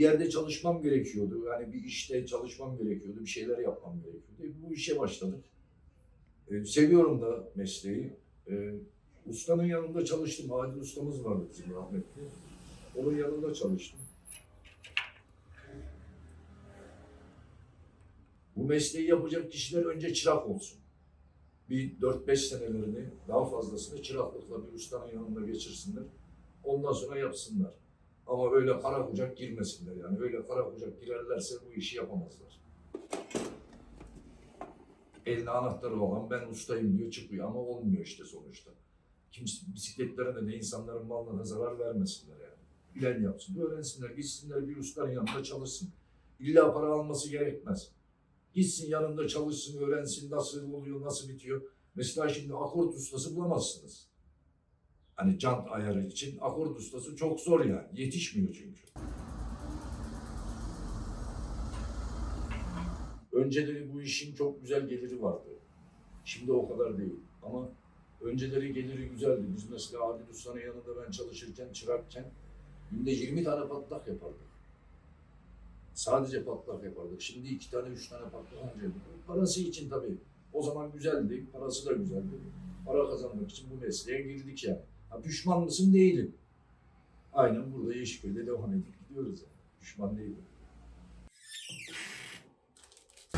bir yerde çalışmam gerekiyordu. Yani bir işte çalışmam gerekiyordu. Bir şeyler yapmam gerekiyordu. E, Bu işe başladık. E, seviyorum da mesleği. E, ustanın yanında çalıştım. Adil ustamız vardı bizim rahmetli. Onun yanında çalıştım. Bu mesleği yapacak kişiler önce çırak olsun. Bir 4-5 senelerini, daha fazlasını çıraklıkla bir ustanın yanında geçirsinler. Ondan sonra yapsınlar. Ama öyle kara kucak girmesinler yani. Öyle kara kucak girerlerse bu işi yapamazlar. Eline anahtarı olan ben ustayım diyor çıkıyor ama olmuyor işte sonuçta. Kimse bisikletlerine de insanların malına zarar vermesinler yani. Bilen yapsın, öğrensinler, gitsinler bir ustanın yanında çalışsın. İlla para alması gerekmez. Gitsin yanında çalışsın, öğrensin nasıl oluyor, nasıl bitiyor. Mesela şimdi akort ustası bulamazsınız. Hani jant ayarı için akort ustası çok zor yani. Yetişmiyor çünkü. Önceleri bu işin çok güzel geliri vardı. Şimdi o kadar değil. Ama önceleri geliri güzeldi. Biz mesela Adil Usta'nın yanında ben çalışırken, çırakken günde 20 tane patlak yapardık. Sadece patlak yapardık. Şimdi iki tane, üç tane patlak harcadık. Parası için tabii. O zaman güzeldi, parası da güzeldi. Para kazanmak için bu mesleğe girdik yani. Ha, pişman mısın? Değilim. Aynen burada Yeşilköy'de devam edip gidiyoruz yani. Pişman değilim.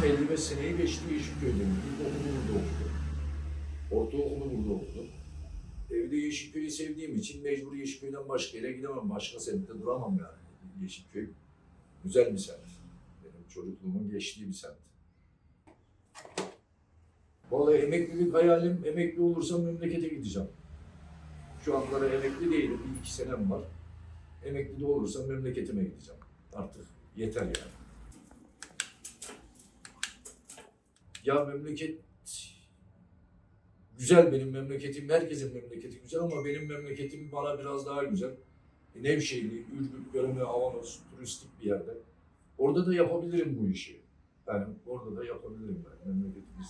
55 seneyi geçti Yeşilköy'de. İlkokulu burada okudum. Ortaokulu burada okudum. Evde Yeşilköy'ü sevdiğim için mecbur Yeşilköy'den başka yere gidemem. Başka semtte duramam yani. Yeşilköy güzel bir semt. Benim çocukluğumun geçtiği bir semt. Vallahi emeklilik hayalim, emekli olursam memlekete gideceğim. Şu anlara emekli değilim, bir iki senem var. Emekli de olursam memleketime gideceğim. Artık yeter yani. Ya memleket güzel benim memleketim, herkesin memleketi güzel ama benim memleketim bana biraz daha güzel. E, Nevşehirli, Ürgüp, Göreme, Avanos, turistik bir yerde. Orada da yapabilirim bu işi. Yani orada da yapabilirim ben memleketimiz.